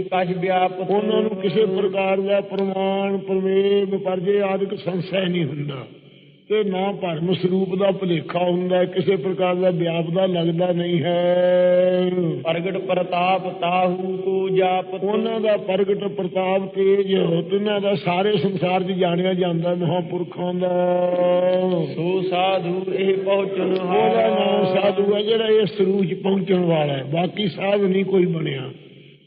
ਕਛ ਵਿਆਪਤ ਉਹਨਾਂ ਨੂੰ ਕਿਸੇ ਪ੍ਰਕਾਰ ਦਾ ਪ੍ਰਮਾਣ ਪ੍ਰਮੇਵ ਪਰਜੇ ਆਦਿਕ ਸੰਸੈ ਨਹੀਂ ਹੁੰਦਾ। ਤੇ ਨਾ ਭਰਮ ਸਰੂਪ ਦਾ ਭੁਲੇਖਾ ਹੁੰਦਾ ਕਿਸੇ ਪ੍ਰਕਾਰ ਦਾ ਵਿਆਪ ਦਾ ਲੱਗਦਾ ਨਹੀਂ ਹੈ। ਪ੍ਰਗਟ ਪ੍ਰਤਾਪ ਤਾਹੂ ਕੋ ਜਾਪਤ ਉਹਨਾਂ ਦਾ ਪ੍ਰਗਟ ਪ੍ਰਤਾਪ ਤੇਜ ਤਿੰਨਾਂ ਦਾ ਸਾਰੇ ਸੰਸਾਰ 'ਚ ਜਾਣਿਆ ਜਾਂਦਾ ਮਹਾਪੁਰਖਾਂ ਦਾ। ਸੋ ਸਾਧੂ ਇਹ ਪਹੁੰਚਨ ਉਹਦਾ ਨਾਮ ਸਾਧੂ ਹੈ ਜਿਹੜਾ ਇਸ ਸਰੂਪ 'ਚ ਪਹੁੰਚਣ ਵਾਲਾ ਹੈ। ਬਾਕੀ ਸਾਧ ਨਹੀਂ ਕੋਈ ਬਣਿਆ।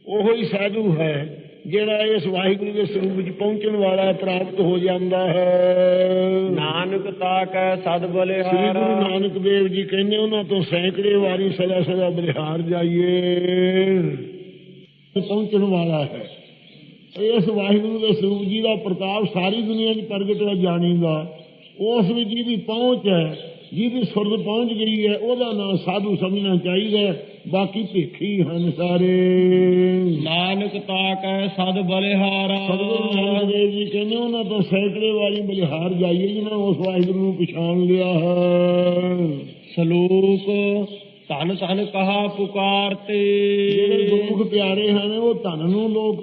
ਉਹੋ ਹੀ ਸਾਧੂ ਹੈ। ਜਿਹੜਾ ਇਸ ਵਾਹਿਗੁਰੂ ਦੇ ਸਰੂਪ ਵਿੱਚ ਪਹੁੰਚਣ ਵਾਲਾ ਪ੍ਰਾਪਤ ਹੋ ਜਾਂਦਾ ਹੈ। ਨਾਨਕ ਤਾਕੈ ਸਦ ਸ੍ਰੀ ਗੁਰੂ ਬਲਿਹਾਰਾ ਨਾਨਕ ਦੇਵ ਜੀ ਕਹਿੰਦੇ ਉਹਨਾਂ ਤੋਂ ਸੈਂਕੜੇ ਵਾਰੀ ਸਦਾ ਸਦਾ ਬਲਿਹਾਰ ਜਾਈਏ। ਪਹੁੰਚਣ ਵਾਲਾ ਹੈ। ਇਸ ਵਾਹਿਗੁਰੂ ਦੇ ਸਰੂਪ ਜੀ ਦਾ ਪ੍ਰਤਾਪ ਸਾਰੀ ਦੁਨੀਆ 'ਚ ਪ੍ਰਗਟ ਹੈ ਜਾਣੀਦਾ। ਉਸ ਵਿੱਚ ਜਿਹਦੀ ਪਹੁੰਚ ਹੈ ਜਿਹਦੀ ਸੁਰਤ ਪਹੁੰਚ ਗਈ ਹੈ ਉਹਦਾ ਨਾਮ ਸਾਧੂ ਸਮਝਣਾ ਚਾਹੀਦਾ। ਬਾਕੀ ਭੇਖੀ ਹਨ ਸਾਰੇ। ਨਾਨਕ ਤਾਕੈ ਸਦ ਬਲਿਹਾਰਾ। ਸਤਿਗੁਰੂ ਨਾਨਕ ਦੇਵ ਜੀ ਕਹਿੰਦੇ ਉਹਨਾਂ ਤੋਂ ਸੈਂਕੜੇ ਵਾਰੀ ਬਲਿਹਾਰ ਜਾਈਏ ਜਿਨ੍ਹਾਂ ਉਸ ਵਾਹਿਗੁਰੂ ਨੂੰ ਪਛਾਣ ਲਿਆ ਹੈ। ਸ਼ਲੋਕ ਧਨ ਧਨ ਕਹਾ ਪੁਕਾਰਤੇ। ਜਿਹੜੇ ਗੁਰਮੁਖ ਪਿਆਰੇ ਹਨ ਉਹ ਧਨ ਨੂੰ ਲੋਕ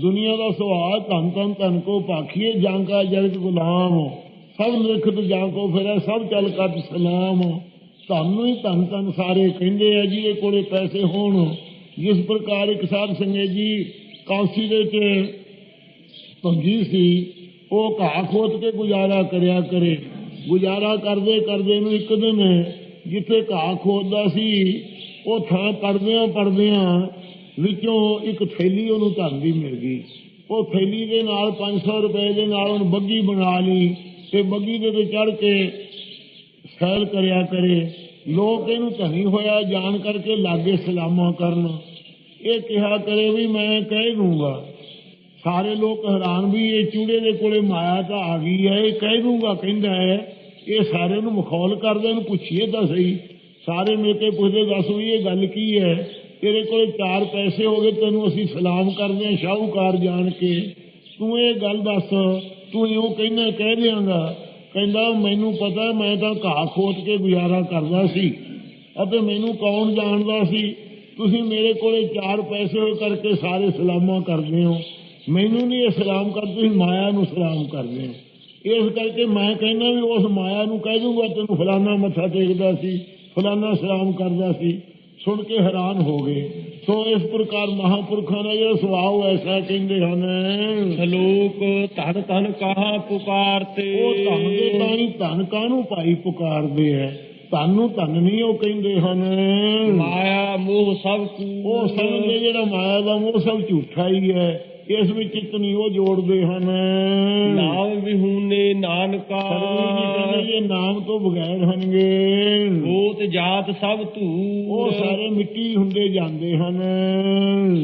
ਦੁਨੀਆ ਦਾ ਸੁਭਾਅ ਧਨ ਧਨ ਧਨ ਕੋ ਭਾਖੀਏ ਜਾਂਕਾ ਜਗਤ ਗੁਲਾਮ। ਸਭ ਲਿਖਤ ਜਾਂ ਕੋ ਫਿਰੈ, ਸਭ ਚੱਲ ਕੱਟ ਸਲਾਮ। ਧਨ ਹੀ ਧਨ ਧਨ ਸਾਰੇ ਕਹਿੰਦੇ ਆ ਜੀ, ਇਹ ਕੋਲੇ ਪੈਸੇ ਹੋਣ। ਜਿਸ ਪ੍ਰਕਾਰ ਇੱਕ ਸਾਧ ਸੰਗਤ ਜੀ ਕਾਂਸੀ ਦੇ ਚ ਪੰਜੀ ਸੀ, ਉਹ ਘਾਹ ਖੋਦ ਕੇ ਗੁਜ਼ਾਰਾ ਕਰਿਆ ਕਰੇ। ਗੁਜ਼ਾਰਾ ਕਰਦੇ ਕਰਦੇ ਨੂੰ ਇੱਕ ਦਿਨ ਜਿੱਥੇ ਘਾਹ ਖੋਦਦਾ ਸੀ, ਉਹ ਥਾਂ ਪੜਦਿਆਂ ਪੜਦਿਆਂ ਵਿੱਚੋਂ ਇੱਕ ਥੈਲੀ ਉਹਨੂੰ ਧਨ ਦੀ ਮਿਲ ਗਈ। ਉਹ ਥੈਲੀ ਦੇ ਨਾਲ 500 ਰੁਪਏ ਦੇ ਨਾਲ ਉਹਨੂੰ ਬੱਗੀ ਬਣਾ ਲਈ। ਤੇ ਬੱਗੀ ਦੇ ਤੇ ਚੜ ਕੇ ਖੈਰ ਕਰਿਆ ਕਰੇ। ਲੋਕ ਇਹਨੂੰ ਧਨੀ ਹੋਇਆ, ਜਾਣ ਕਰਕੇ ਲਾਗੇ ਸਲਾਮਾਂ ਕਰਨ। ਇਹ ਕਿਹਾ ਕਰੇ ਵੀ ਮੈਂ ਕਹਿ ਦੂੰਗਾ। ਸਾਰੇ ਲੋਕ ਹੈਰਾਨ ਵੀ ਇਹ ਚੂੜੇ ਦੇ ਕੋਲੇ ਮਾਇਆ ਤਾਂ ਆ ਗਈ ਹੈ, ਇਹ ਕਹਿ ਦੂੰਗਾ, ਕਹਿੰਦਾ ਹੈ, ਇਹ ਸਾਰੇ ਨੂੰ ਮਖੌਲ ਕਰਦੇ ਇਹਨੂੰ ਪੁੱਛੀਏ ਤਾਂ ਸਹੀ। ਸਾਰੇ ਮਿਲ ਕੇ ਪੁੱਛਦੇ, ਦੱਸ ਵੀ ਇਹ ਗੱਲ ਕੀ ਹੈ? ਤੇਰੇ ਕੋਲੇ ਚਾਰ ਪੈਸੇ ਹੋ ਗਏ, ਤੈਨੂੰ ਅਸੀਂ ਸਲਾਮ ਕਰਦੇ ਹਾਂ, ਸ਼ਾਹੂਕਾਰ ਜਾਣ ਕੇ। ਤੂੰ ਇਹ ਗੱਲ ਦੱਸ ਤੂੰ ਇਉਂ ਕਹਿੰਦਾ, ਕਹਿ ਦਿਆਂਗਾ। ਕਹਿੰਦਾ, ਮੈਨੂੰ ਪਤਾ, ਮੈਂ ਤਾਂ ਘਾਹ ਖੋਤ ਕੇ ਗੁਜ਼ਾਰਾ ਕਰਦਾ ਸੀ ਅਤੇ ਮੈਨੂੰ ਕੌਣ ਜਾਣਦਾ ਸੀ? ਤੁਸੀਂ ਮੇਰੇ ਕੋਲੇ ਚਾਰ ਪੈਸੇ ਹੋਏ ਕਰਕੇ ਸਾਰੇ ਸਲਾਮਾਂ ਕਰਦੇ ਹੋ। ਮੈਨੂੰ ਨਹੀਂ ਇਹ ਸਲਾਮ ਕਰਦੇ ਤੁਸੀਂ ਮਾਇਆ ਨੂੰ ਸਲਾਮ ਕਰਦੇ ਹੋ। ਇਸ ਕਰਕੇ ਮੈਂ ਕਹਿੰਦਾ ਵੀ ਉਸ ਮਾਇਆ ਨੂੰ ਕਹਿ ਦੂੰਗਾ, ਤੈਨੂੰ ਫਲਾਨਾ ਮੱਥਾ ਟੇਕਦਾ ਸੀ, ਫਲਾਨਾ ਸਲਾਮ ਕਰਦਾ ਸੀ। ਸੁਣ ਕੇ ਹੈਰਾਨ ਹੋ ਗਏ। ਸੋ ਇਸ ਪ੍ਰਕਾਰ ਮਹਾਪੁਰਖਾਂ ਦਾ ਜਿਹੜਾ ਸੁਭਾਅ ਐਸਾ ਕਹਿੰਦੇ ਹਨ। ਸ਼ਲੋਕ ਧਨ ਧਨ ਕਹਾ ਪੁਕਾਰਤੇ। ਉਹ ਧਨ ਦੇ ਤਾਣੀ ਧਨ ਕਾਹਨੂੰ ਭਾਈ ਪੁਕਾਰਦੇ ਐ? ਧਨ ਨੂੰ ਧਨ ਨਹੀਂ ਉਹ ਕਹਿੰਦੇ ਹਨ। ਮਾਇਆ ਮੋਹ ਸਭ ਕੂ ਉਹ ਸਮਝਦੇ ਜਿਹੜਾ ਮਾਇਆ ਦਾ ਮੋਹ ਸਭ ਝੂਠਾ ਹੀ ਹੈ ਇਸ ਵਿੱਚ ਚਿੱਤ ਨਹੀਂ ਉਹ ਜੋੜਦੇ ਹਨ? ਨਾਮ ਵਿਹੂਨੇ ਨਾਨਕਾ। ਇਹ ਨਾਮ ਤੋਂ ਬਗੈਰ ਹਨਗੇ ਗੋਤ ਜਾਤ ਸਭ ਧੂ ਉਹ ਸਾਰੇ ਮਿੱਟੀ ਹੁੰਦੇ ਜਾਂਦੇ ਹਨ।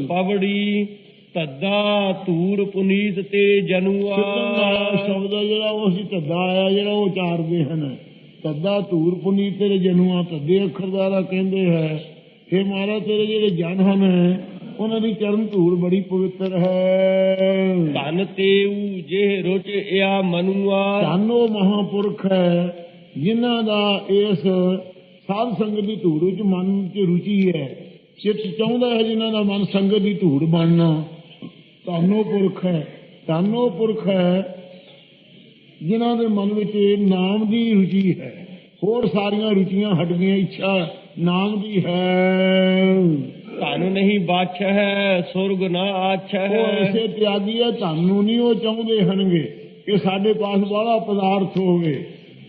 ਪਵੜੀ ਤੱਦਾ ਧੂਰ ਪੁਨੀਤ ਤੇ ਜਨੂਆ। ਸ਼ਬਦ ਜਿਹੜਾ ਉਹ ਸੀ ਧੱਦਾ ਆਇਆ ਜਿਹੜਾ ਉਹ ਉਚਾਰਦੇ ਹਨ। ਧੱਦਾ ਧੂਰ ਪੁਨੀ ਤੇਰੇ ਜਨੂਆ ਧੱਦੇ ਅੱਖਰ ਦੁਆਰਾ ਕਹਿੰਦੇ ਹੈ। ਇਹ ਮਹਾਰਾਜ ਤੇਰੇ ਜਿਹੜੇ ਜਨ ਹਨ ਉਹਨਾਂ ਦੀ ਚਰਨ ਧੂੜ ਬੜੀ ਪਵਿੱਤਰ ਹੈ। ਧਨ ਤੇਊ ਜੇ ਰੁਚ ਇਆ ਮਨੂਆ। ਧੰਨ ਉਹ ਮਹਾਪੁਰਖ ਹੈ ਜਿਨ੍ਹਾਂ ਦਾ ਇਸ ਸਾਧ ਸੰਗਤ ਦੀ ਧੂੜ ਵਿੱਚ ਮਨ 'ਚ ਰੁਚੀ ਹੈ। ਚਿੱਤ ਚਾਹੁੰਦਾ ਹੈ ਜਿਨ੍ਹਾਂ ਦਾ ਮਨ ਸੰਗਤ ਦੀ ਧੂੜ ਬਣਨਾ। ਧੰਨੋ ਪੁਰਖ ਹੈ ਧੰਨੋ ਪੁਰਖ ਹੈ ਜਿਨ੍ਹਾਂ ਦੇ ਮਨ ਵਿੱਚ ਨਾਮ ਦੀ ਰੁਚੀ ਹੈ। ਹੋਰ ਸਾਰੀਆਂ ਰੁਚੀਆਂ ਹਟ ਗਈਆਂ ਇੱਛਾ ਨਾਮ ਦੀ ਹੈ। ਧਨ ਨਹੀਂ ਬਾਛ ਹੈ ਸੁਰਗ ਨਾ ਆਛ ਉਹ ਹੈ ਐਸੇ ਤਿਆਗੀ ਹੈ ਤੁਹਾਨੂੰ ਨਹੀਂ ਉਹ ਚਾਹੁੰਦੇ ਹਨਗੇ ਕਿ ਸਾਡੇ ਪਾਸ ਬੜਾ ਪਦਾਰਥ ਹੋਵੇ।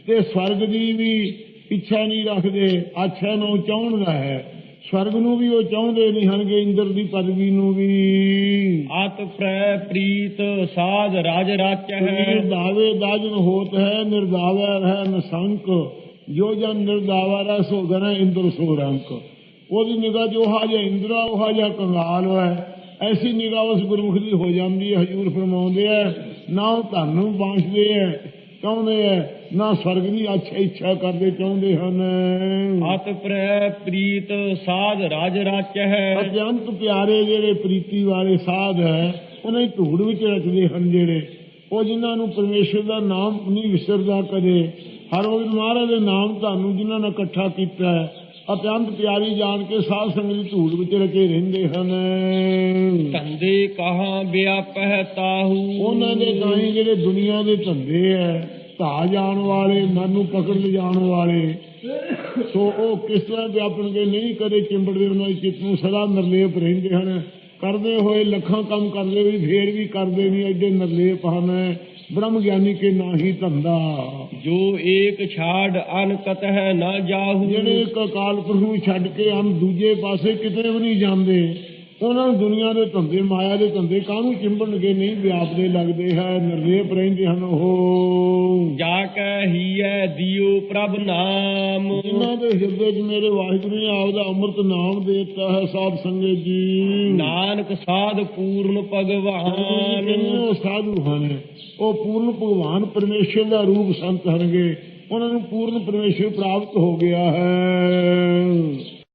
ਤੇ ਸਵਰਗ ਦੀ ਵੀ ਇੱਛਾ ਨਹੀਂ ਰੱਖਦੇ ਆਛਾ ਨੂੰ ਚਾਹੁੰਦਾ ਹੈ। ਸਵਰਗ ਨੂੰ ਵੀ ਉਹ ਚਾਹੁੰਦੇ ਨਹੀਂ ਹਨਗੇ ਇੰਦਰ ਦੀ ਪਦਵੀ ਨੂੰ ਵੀ। ਆਤ ਪ੍ਰੈ ਪ੍ਰੀਤ ਸਾਧ ਰਾਜ ਰਾਚ ਹੈ ਨਿਰਦਾਵੇ ਦਾਜਨ ਹੋਤ ਹੈ ਨਿਰਦਾਵਾ ਰਹਿ ਨਸੰਕ। ਜੋ ਜਨ ਨਿਰਦਾਵਾ ਰਹਿ ਸੋ ਗਨ ਇੰਦਰ ਸੋ ਰੰਕ। ਉਹਦੀ ਨਿਗਾਹ ਜੋ ਹਾ ਜਿਹਾ ਇੰਦਰਾ ਉਹ ਜਿਹਾ ਕੰਗਾਲ ਹੈ ਐਸੀ ਨਿਗਾਹ ਉਸ ਗੁਰਮੁਖ ਦੀ ਹੋ ਜਾਂਦੀ ਹੈ ਹਜੂਰ ਫਰਮਾਉਂਦੇ ਆ ਨਾ ਉਹ ਤੁਹਾਨੂੰ ਬਾਂਛਦੇ ਆ ਚਾਹੁੰਦੇ ਆ ਨਾ ਸਵਰਗ ਦੀ ਅੱਛਾ ਇੱਛਾ ਕਰਦੇ ਚਾਹੁੰਦੇ ਹਨ। ਆਤ ਪ੍ਰੈ ਪ੍ਰੀਤ ਸਾਧ ਰਾਜ ਰਾਚ ਹੈ ਅਤਿਅੰਤ ਪਿਆਰੇ ਜਿਹੜੇ ਪ੍ਰੀਤੀ ਵਾਲੇ ਸਾਧ ਹੈ ਉਹਨਾਂ ਦੀ ਧੂੜ ਵਿੱਚ ਰਚਦੇ ਹਨ ਜਿਹੜੇ। ਉਹ ਜਿਨ੍ਹਾਂ ਨੂੰ ਪਰਮੇਸ਼ਰ ਦਾ ਨਾਮ ਨਹੀਂ ਵਿਸਰਦਾ ਕਦੇ। ਹਰ ਵਕਤ ਮਹਾਰਾਜ ਦੇ ਨਾਮ ਤੁਹਾਨੂੰ ਜਿਨ੍ਹਾਂ ਨੇ ਇਕੱਠਾ ਕੀਤਾ ਹੈ ਅਤਿਅੰਤ ਪਿਆਰੀ ਜਾਣ ਕੇ ਸਾਧ ਸੰਗਤ ਦੀ ਧੂੜ ਵਿੱਚ ਰਚੇ ਰਹਿੰਦੇ ਹਨ। ਧੰਦੇ ਕਹਾ ਵਿਆਪਹਿ ਤਾਹੂ? ਉਹਨਾਂ ਦੇ ਕਾਹੀਂ ਜਿਹੜੇ ਦੁਨੀਆ ਦੇ ਧੰਦੇ ਹੈ ਧਾ ਜਾਣ ਵਾਲੇ ਮਨ ਨੂੰ ਪਕੜ ਲਿਜਾਣ ਵਾਲੇ ਸੋ ਉਹ ਕਿਸ ਤਰ੍ਹਾਂ ਵਿਆਪਣਗੇ ਨਹੀਂ ਕਦੇ ਚਿੰਬੜਦੇ ਉਹਨਾਂ ਦੇ ਚਿੱਤ ਨੂੰ ਸਦਾ ਨਿਰਲੇਪ ਰਹਿੰਦੇ ਹਨ। ਕਰਦੇ ਹੋਏ ਲੱਖਾਂ ਕੰਮ ਕਰਦੇ ਵੀ ਫੇਰ ਵੀ ਕਰਦੇ ਨਹੀਂ ਐਡੇ ਨਿਰਲੇਪ ਹਨ। ਬ੍ਰਹਮ ਗਿਆਨੀ ਕੇ ਨਾਹੀ ਧੰਦਾ। ਜੋ ਏਕ ਛਾੜ ਅਨਕਤ ਹੈ ਨਾ ਜਾਹੂ। ਜਿਹੜੇ ਇੱਕ ਅਕਾਲ ਪੁਰਖ ਨੂੰ ਛੱਡ ਕੇ ਹਮ ਦੂਜੇ ਪਾਸੇ ਕਿਤੇ ਵੀ ਨਹੀਂ ਜਾਂਦੇ। ਉਹਨਾਂ ਨੂੰ ਦੁਨੀਆ ਦੇ ਧੰਦੇ ਮਾਇਆ ਦੇ ਧੰਦੇ ਕਾਹਨੂੰ ਚਿੰਬੜਨਗੇ ਨਹੀਂ ਵਿਆਪਦੇ ਲੱਗਦੇ ਹੈ ਨਿਰਲੇਪ ਰਹਿੰਦੇ ਹਨ ਉਹ। ਜਾ ਕੈ ਹੀਐ ਦਿਓ ਪ੍ਰਭ ਨਾਮ। ਜਿਨ੍ਹਾਂ ਦੇ ਹਿਰਦੇ 'ਚ ਮੇਰੇ ਵਾਹਿਗੁਰੂ ਨੇ ਆਪਦਾ ਅੰਮ੍ਰਿਤ ਨਾਮ ਦੇ ਦਿੱਤਾ ਹੈ ਸਾਧ ਸੰਗਤ ਜੀ। ਨਾਨਕ ਸਾਧ ਪੂਰਨ ਭਗਵਾਨ। ਉਹ ਸਾਧੂ ਹਨ। ਉਹ ਪੂਰਨ ਭਗਵਾਨ ਪਰਮੇਸ਼ਰ ਦਾ ਰੂਪ ਸੰਤ ਹਨਗੇ। ਉਹਨਾਂ ਨੂੰ ਪੂਰਨ ਪਰਮੇਸ਼ਰ ਪ੍ਰਾਪਤ ਹੋ ਗਿਆ ਹੈ।